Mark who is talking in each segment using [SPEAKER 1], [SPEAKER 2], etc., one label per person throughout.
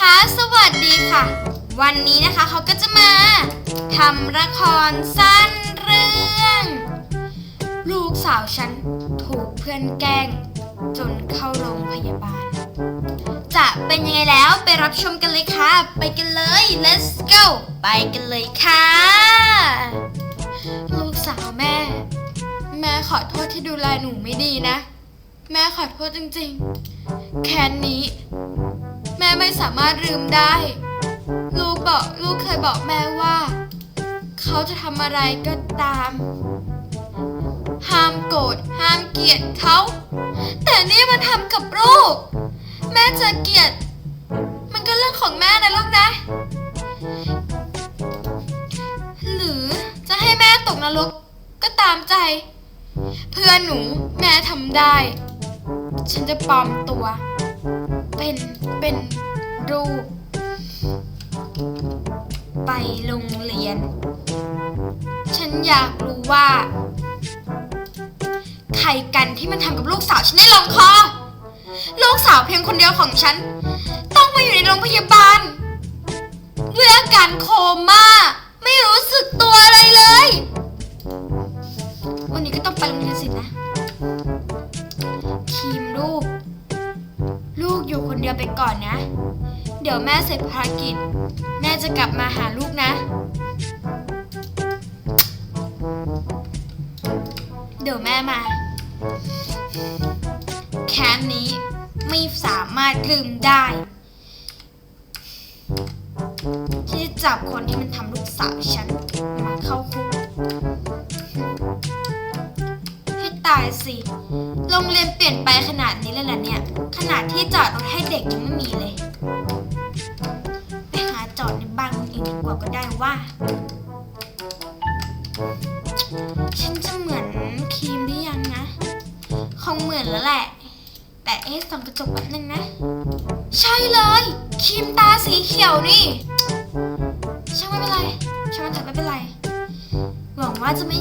[SPEAKER 1] คะ สวัสดีค่ะ วันนี้นะคะเขาก็จะมาทำละครสั้นเรื่อง ลูกสาวฉันถูกเพื่อนแกล้ง จนเข้าโรงพยาบาล จะเป็นยังไงแล้วไปรับชมกันเลยค่ะ ไปกันเลย let's go ไปกันเลยค่ะ ลูกสาวแม่ แม่ขอโทษที่ดูแลหนูไม่ดีนะ แม่ขอโทษจริงๆ แค้นนี้ แม่ไม่สามารถลืมได้ ลูกบอกลูกเคยบอกแม่ว่า เขาจะทำอะไรก็ตาม ห้ามโกรธห้ามเกลียดเขา แต่นี่มันทำกับลูก แม่จะเกลียด มันก็เรื่องของแม่นะลูกนะ หรือจะให้แม่ตกนรกก็ตามใจ เพื่อนหนูแม่ทำได้ ฉันจะปลอมตัว เป็นเป็นรูป ไปโรงเรียน ฉันอยากรู้ว่า ใครกันที่มันทำกับลูกสาวฉันได้ลงคอ ลูกสาวเพียงคนเดียวของฉัน ต้องมาอยู่ในโรงพยาบาลด้วยอาการโคม่าไม่รู้สึกตัวอะไรเลย วันนี้ก็ต้องไปโรงเรียนสินะทีมลูกลูก อยู่คนเดียวไปก่อนนะ เดี๋ยวแม่เสร็จภารกิจ แม่จะกลับมาหาลูกนะ เดี๋ยวแม่มา แค้นนี้ไม่สามารถลืมได้ ที่จะจับคนที่มันทำลูกสาวฉันมาเข้าคุกายสิ โรงเรียนเปลี่ยนไปขนาดนี้เลยเหรอเนี่ย ขนาดที่จอดรถให้เด็กยังไม่มีเลย ไปหาจอดในบ้านคนอื่นดีกว่าก็ได้ว่า ฉันจะเหมือนครีมหรือยังนะ คงเหมือนแล้วแหละ แต่เอ๊ะส่องกระจกแป๊บนึงนะ ใช่เลย ครีมตาสีเขียวนี่ ช่างไม่เป็นไร ช่างมันเถอะไม่เป็นไร หวังว่าจะไม่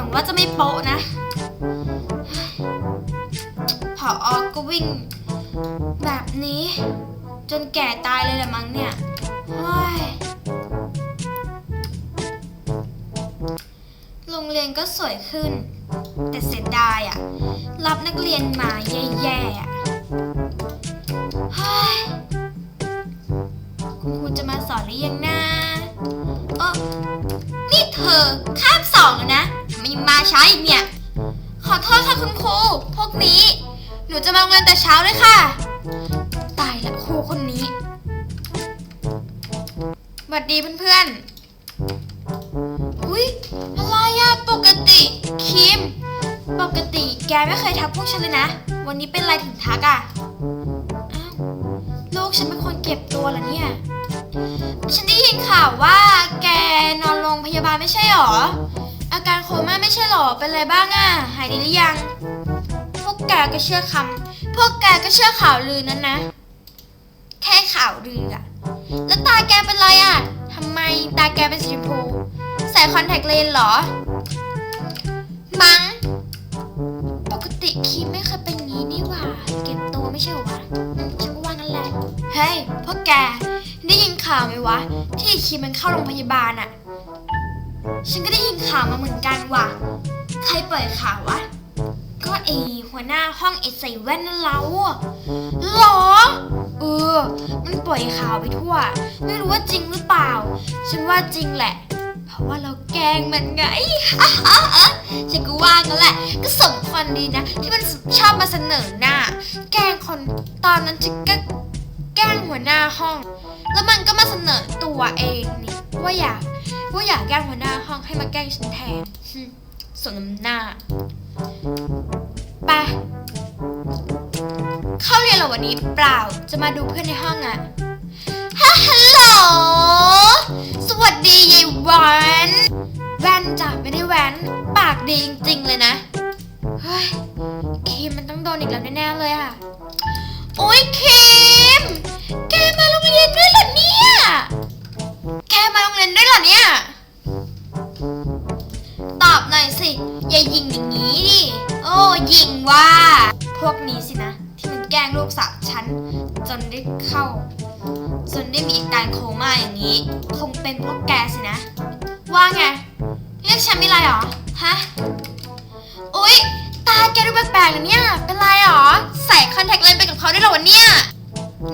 [SPEAKER 1] วังว่าจะไม่โป๊ะนะพอออกก็วิ่ง แบบนี้ จนแก่ตายเลยละมั้งเนี่ยโรงเรียนก็สวยขึ้น แต่เสียดายอะรับนักเรียนมาแย่ๆอะคุณครูจะมาสอนหรือยังนะเออนี่เธอคาบสองแล้วนะ ทำไมยังมาช้าอีกเนี่ย ขอโทษค่ะคุณครู พวกนี้ หนูจะมาโรงเรียนแต่เช้าเลยค่ะ ตายละครูคนนี้สวัสดีเพื่อนๆ อุ้ยอะไรอะปกติคิม ปกติแกไม่เคยทักพวกฉันเลยนะ วันนี้เป็นไรถึงทักอะอ้าวลูกฉันเป็นคนเก็บตัวเหรอเนี่ย ฉันได้ยินข่าวว่าแกนอนโรงพยาบาลไม่ใช่หรอ อาการโคม่าไม่ใช่หรอ เป็นอะไรบ้างอะหายดีหรือยัง พวกแกก็เชื่อคำ พวกแกก็เชื่อข่าวลือนั้นนะ แค่ข่าวลืออะแล้วตาแกเป็นไรอะทำไมตาแกเป็นสีชมพู ใส่คอนแทคเลนส์หรอ มัง้ง ปกติคีมไม่เคยเป็นงี้นี่หว่า เก็บตัวไม่ใช่หรอวะอืมฉันก็ว่างั้นแหละ เฮ้ย พวกแก ได้ยินข่าวไหมวะ ที่คีมมันเข้าโรงพยาบาลอะ ฉันก็ได้ยินข่าวมาเหมือนกันว่ะ ใครปล่อยข่าววะ ก็ไอหัวหน้าห้องไอใส่แว่นนั่นเราอะหรอ เออ มันปล่อยข่าวไปทั่ว ไม่รู้ว่าจริงหรือเปล่า ฉันว่าจริงแหละ เพราะว่าเราแกล้งมันไงฉันก็ว่ากันแหละ ก็สมควรดีนะ ที่มันชอบมาเสนอหน้า แกล้งคนตอนนั้นฉันก็แกล้งหัวหน้าห้อง แล้วมันก็มาเสนอตัวเองนี่ว่าอยาก ว่าอยากแกล้งหัวหน้าห้องให้มาแกล้งฉันแทนหึสมน้ำหน้า ไป เข้าเรียนเหรอวันนี้เปล่า จะมาดูเพื่อนในห้องอะฮัลโหล สวัสดียายวันแว่นจ้ะไม่ได้แว่นปากดีจริงๆเลยนะ เฮ้ย คิมมันต้องโดนอีกแล้วแน่ๆเลยอะโอ๊ยคิม แกมาโรงเรียนด้วยเหรอเนี่ย แกมาโรงเรียนด้วยเหรอเนี่ย ตอบหน่อยสิ อย่ายิงอย่างนี้ดิ โอ้ยิงว่า พวกนี้สินะ ที่มันแกล้งลูกสาวฉัน จนได้เข้า จนได้มีอาการโคม่าอย่างนี้ คงเป็นเพราะแกสินะ ว่าไง เรียกฉันไม่ไรหรอ ฮะ อุ๊ย ตาแกดูแปลกๆนะเนี่ย เป็นไรหรอ ใส่คอนแทคเลนส์ไปกับเขาได้หรอวะเนี่ย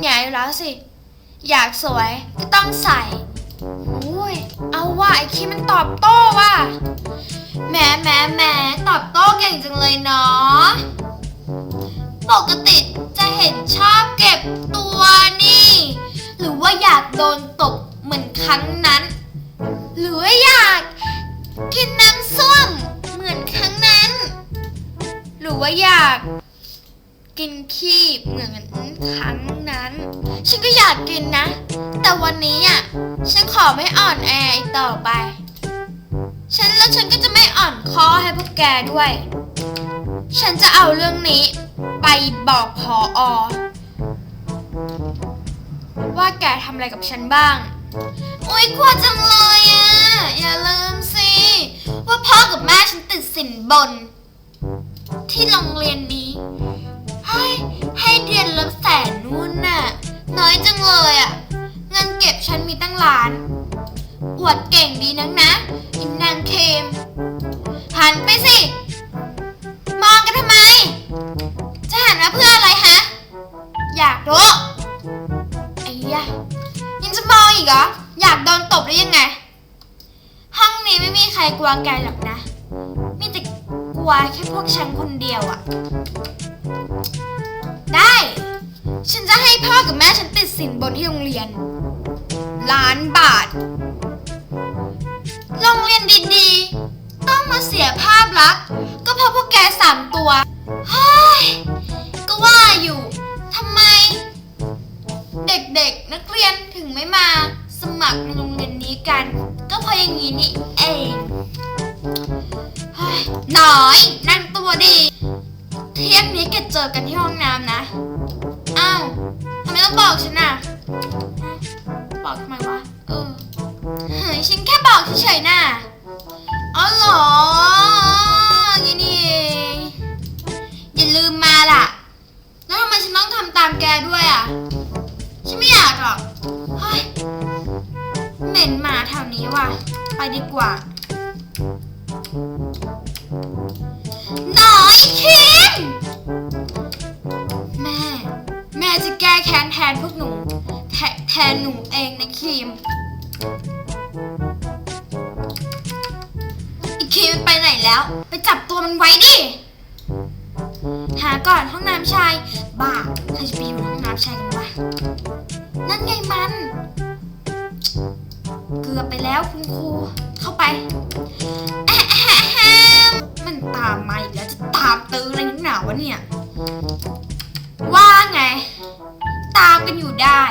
[SPEAKER 1] แง่อยู่แล้วสิ อยากสวยก็ต้องใส่ อุ้ยเอาว่าไอคิมมันตอบโต้ว่ะแหมแหมแหมตอบโต้เก่งจังเลยเนาะปกติจะเห็นชอบเก็บตัวนี่ หรือว่าอยากโดนตบเหมือนครั้งนั้น หรือว่าอยากกินน้ำส้มเหมือนครั้งนั้น หรือว่าอยาก กินขี้เหมือนครั้งนั้น ฉันก็อยากกินนะ แต่วันนี้อะฉันขอไม่อ่อนแออีกต่อไป ฉันแล้วฉันก็จะไม่อ่อนคอให้พวกแกด้วย ฉันจะเอาเรื่องนี้ ไปบอกพออว่าแกทำอะไรกับฉันบ้างโอ๊ยกลัวจังเลยอะ อย่าลืมสิ ว่าพ่อกับแม่ฉันติดสินบน ที่โรงเรียนนี้ ให้ให้เดือนละแสนนู่นน่ะ น้อยจังเลยอะ่ะ เงินเก็บฉันมีตั้งล้าน อวดเก่งดีนักนะอินนางเคม หันไปสิ มองกันทำไม จะหันมาเพื่ออะไรฮะ อยากรู้ไอ้ยะยังจะมองอีกเหรอ อยากโดนตบหรือยังไง ห้องนี้ไม่มีใครกลัวแกหรอกนะ มีแต่กลัวแค่พวกฉันคนเดียวอะ ได้ ฉันจะให้พ่อกับแม่ฉันติดสินบนที่โรงเรียน ล้านบาท โรงเรียนดีๆ ต้องมาเสียภาพลักษณ์ก็เพราะพวกแกสามตัวเฮ้ยก็ว่าอยู่ทำไม เด็กๆ นักเรียนถึงไม่มาสมัครในโรงเรียนนี้กัน ก็เพราะอย่างนี้นี่เองเฮ้น่อย นั่งตัวดี เที่ยงนี้แกเจอกันที่ห้องน้ำนะ อ้าวทำไมต้องบอกฉันน่ะ บอกทำไมวะ เออ เฮ้ยฉันแค่บอกเฉยๆน่ะอ๋อเหรอย่างนี้นี่อย่าลืมมาล่ะ แล้วทำไมฉันต้องทำตามแกด้วยอะ ฉันไม่อยากหรอก เฮ้ย เหม็นหมาแถวนี้ว่ะ ไปดีกว่า น้อยคิม แม่ แม่จะแก้แค้นแทนพวกหนูแทแทนหนูเองนะคิมอีกคีมันไปไหนแล้ว ไปจับตัวมันไว้ดิ หาก่อนห้องน้ำชาย บ้าใครจะไปอยู่ห้องน้ำชายกันวะ นั่นไงมัน เกือบไปแล้วคุณครู เข้าไป มันตามมาอีกแล้วจะตามตื้ออะไรนักหนาวะเนี่ย ว่าไง ตามกันอยู่ได้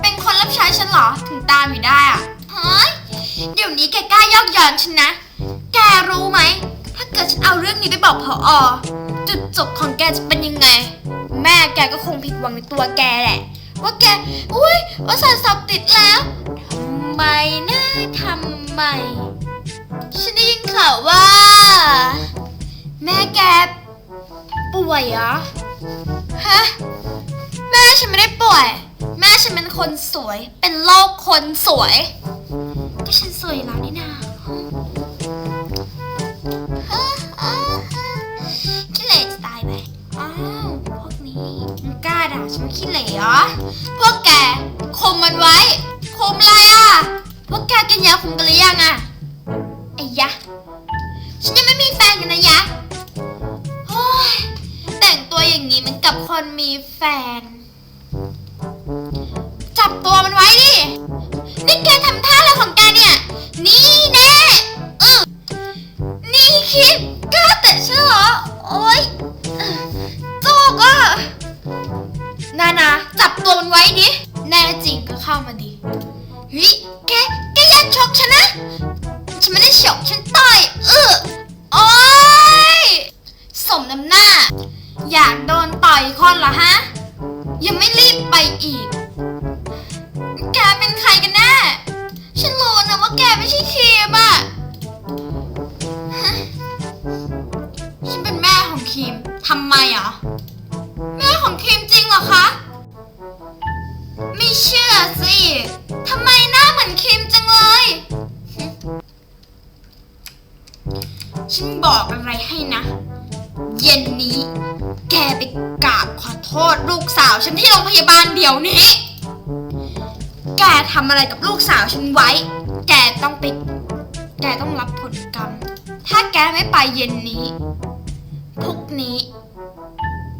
[SPEAKER 1] เป็นคนรับใช้ฉันเหรอถึงตามอยู่ได้อะเฮ้ยเดี๋ยวนี้แกกล้ายอกย้อนฉันนะ แกรู้ไหม ถ้าเกิดฉันเอาเรื่องนี้ไปบอกพออจุดจบของแกจะเป็นยังไง แม่แกก็คงผิดหวังในตัวแกแหละ ว่าแก อุ้ยว่าสารสอบติดแล้วทำไมนะทำไม ฉันได้ยินข่าวว่า แม่แกป่วยเหรอ ฮะ แม่ฉันไม่ได้ป่วย แม่ฉันเป็นคนสวย เป็นโรคคนสวย ก็ฉันสวยอยู่แล้วนี่นาขี้เหร่จะตายไป อ้าว พวกนี้มันกล้าด่าฉันว่าขี้เหร่เหรอ พวกแกคุมมันไว้คุมอะไรอะ พวกแกกินยาคุมกันหรือยังอะ คนมีแฟน จับตัวมันไว้ดิ นี่แกทำท่าอะไรของแกเนี่ย นี่แน่เออนี่คิดกล้าเตะฉันเหรอ โอ๊ยเออโจกอะนานาจับตัวมันไว้ดิ แน่จริงก็เข้ามาดิเฮ้ยแก แกอย่าชกฉันนะ ฉันไม่ได้ฉกฉันต่อยเออโอ๊ยสมน้ำหน้า อยากโดนต่อยคนเหรอฮะ ยังไม่รีบไปอีก แกเป็นใครกันแน่ ฉันรู้นะว่าแกไม่ใช่เคมอะฉันเป็นแม่ของครีมทำไมอะแม่ของครีมจริงเหรอคะ ไม่เชื่อสิทำไมหน้าเหมือนครีมจังเลย ฉันบอกอะไรให้นะ เย็นนี้ แกไปกราบขอโทษลูกสาวฉันที่โรงพยาบาลเดี๋ยวนี้ แกทำอะไรกับลูกสาวฉันไว้ แกต้องไป แกต้องรับผลกรรม ถ้าแกไม่ไปเย็นนี้พรุ่งนี้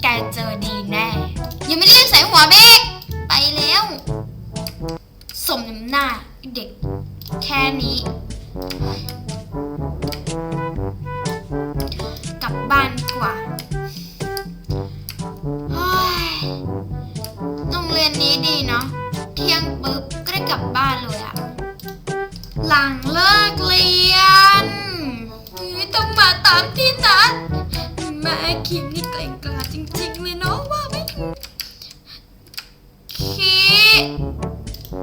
[SPEAKER 1] แกเจอดีแน่ ยังไม่ได้ใส่หัวเบกไปแล้ว สมน้ำหน้าเด็กแค่นี้ ตามที่นัดแม่คิมนี่เก่งกล้าจริงๆเลยเนาะว่าไม่คิ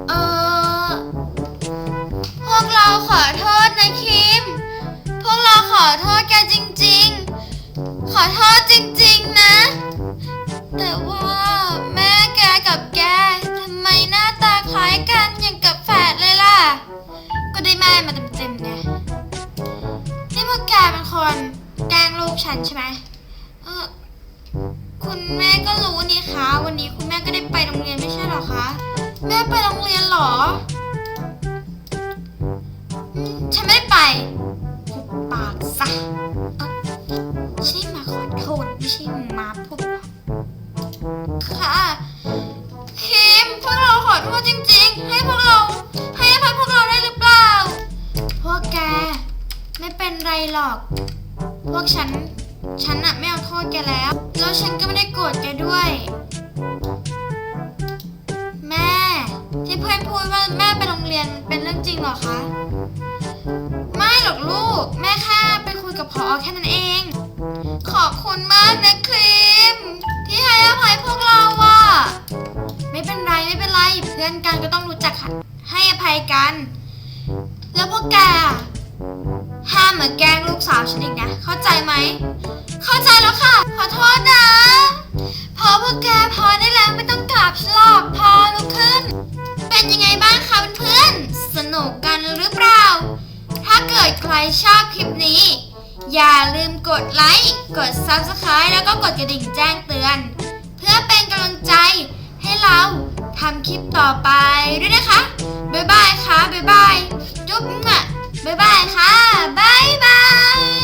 [SPEAKER 1] เออพวกเราขอโทษนะคิม พวกเราขอโทษแกจริง ๆ ขอโทษจริง ๆ นะ แต่ว่า ค่ะคิมพวกเราขอโทษจริง ๆ ให้พวกเรา ให้อภัยพวกเราได้หรือเปล่า พวกแก ไม่เป็นไรหรอก พวกฉัน ฉันอะไม่เอาโทษแกแล้ว แล้วฉันก็ไม่ได้โกรธแกด้วย แม่ ที่เพื่อนพูดว่าแม่ไปโรงเรียนเป็นเรื่องจริงเหรอคะ ไม่หรอกลูก แม่แค่ไปคุยกับพอแค่นั้นเอง ขอบคุณมากนะครี ไม่เป็นไร เพื่อนกันก็ต้องรู้จักให้อภัยกัน แล้วพวกแกห้ามมาแกล้งลูกสาวฉันอีกนะ เข้าใจไหม เข้าใจแล้วค่ะ ขอโทษนะ พอพวกแกพอได้แล้วไม่ต้องกราบฉลอกพอลุกขึ้น เป็นยังไงบ้างคะเพื่อนๆสนุกกันหรือเปล่า ถ้าเกิดใครชอบคลิปนี้ อย่าลืมกดไลค์ กด Subscribe แล้วก็กดกระดิ่งแจ้งเตือน เพื่อเป็นกำลังใจให้เรา ทำคลิปต่อไปด้วยนะคะ บ๊ายบายค่ะ บ๊ายบาย จุ๊บอะบ๊ายบายค่ะ บ๊ายบาย